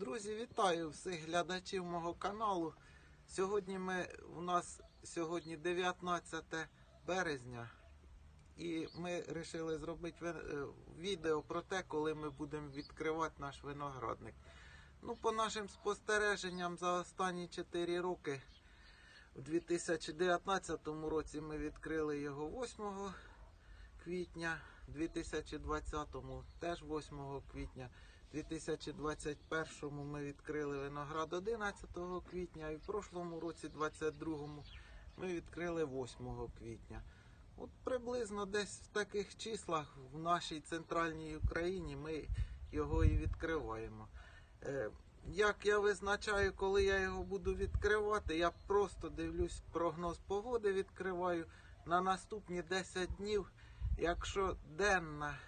Друзі, вітаю всіх глядачів мого каналу. Сьогодні ми у нас сьогодні 19 березня, і ми вирішили зробити е, відео про те, коли ми будемо відкривати наш виноградник. Ну, по нашим спостереженням за останні 4 роки, у 2019 році ми відкрили його 8 квітня, у 2020 теж 8 квітня. У 2021 ми відкрили виноград 11 квітня, і в прошлому році, 22 ми відкрили 8 квітня. От приблизно десь в таких числах в нашій центральній Україні ми його і відкриваємо. Е, Як я визначаю, коли я його буду відкривати, я просто дивлюсь прогноз погоди, відкриваю на наступні 10 днів. Якщо денна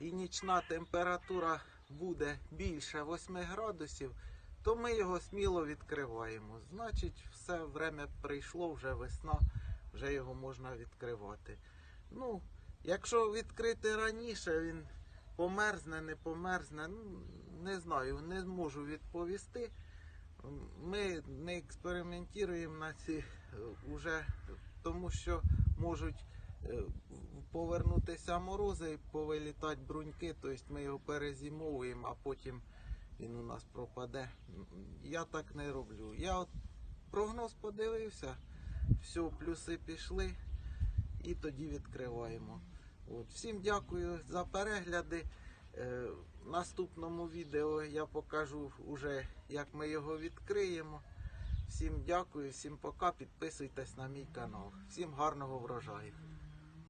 і нічна температура буде більше 8 градусів, то ми його сміло відкриваємо. Значить, все время прийшло, вже весна, вже його можна відкривати. Ну, якщо відкрити раніше, він померзне, не померзне, ну, не знаю, не можу відповісти. Ми не експериментуємо на ці вже, тому що можуть е, повернутися морози повилітати бруньки, тобто ми його перезимовуємо, а потім він у нас пропаде. Я так не роблю. Я от прогноз подивився, все, плюси пішли і тоді відкриваємо. От. Всім дякую за перегляди. Е, в наступному відео я покажу уже, як ми його відкриємо. Всім дякую, всім пока. Підписуйтесь на мій канал. Всім гарного врожаю.